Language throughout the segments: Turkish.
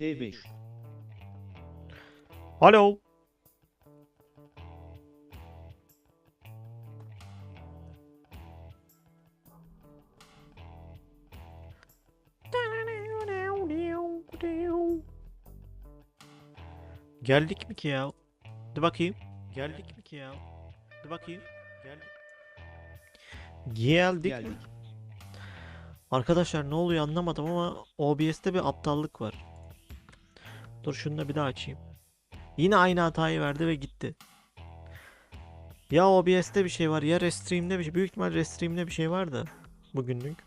C5. Alo. Geldik mi ki ya? Dur bakayım. Geldik mi ki ya? Dur bakayım. Geldik. Geldik? Geldik. Arkadaşlar ne oluyor anlamadım ama OBS'te bir aptallık var. Dur şunu da bir daha açayım. Yine aynı hatayı verdi ve gitti. Ya OBS'te bir şey var ya Restream'de bir şey. Büyük ihtimal Restream'de bir şey var da bugünlük.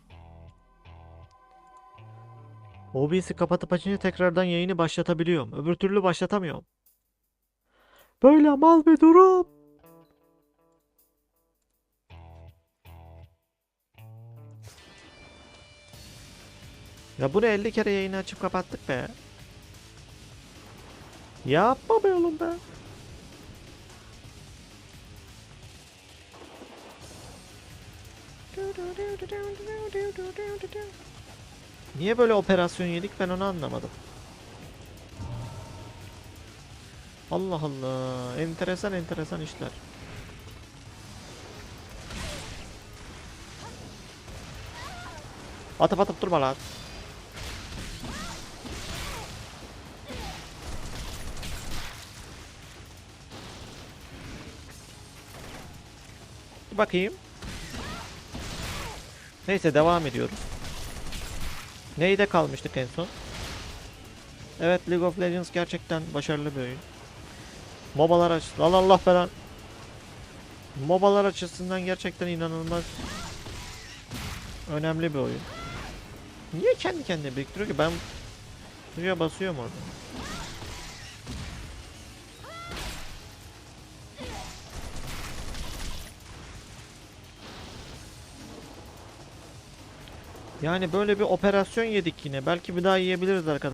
OBS'i kapatıp açınca tekrardan yayını başlatabiliyorum. Öbür türlü başlatamıyorum. Böyle mal bir durum. Ya bunu 50 kere yayını açıp kapattık be. Yapma be oğlum be. Niye böyle operasyon yedik ben onu anlamadım. Allah Allah. Enteresan enteresan işler. Atıp atıp durma lan. Bakayım. Neyse devam ediyoruz. Neyde kalmıştık en son? Evet League of Legends gerçekten başarılı bir oyun. Mobalar aç. Lan Allah falan. Mobalar açısından gerçekten inanılmaz önemli bir oyun. Niye kendi kendine biriktiriyor ki? Ben buraya basıyorum orada. Yani böyle bir operasyon yedik yine. Belki bir daha yiyebiliriz arkadaşlar.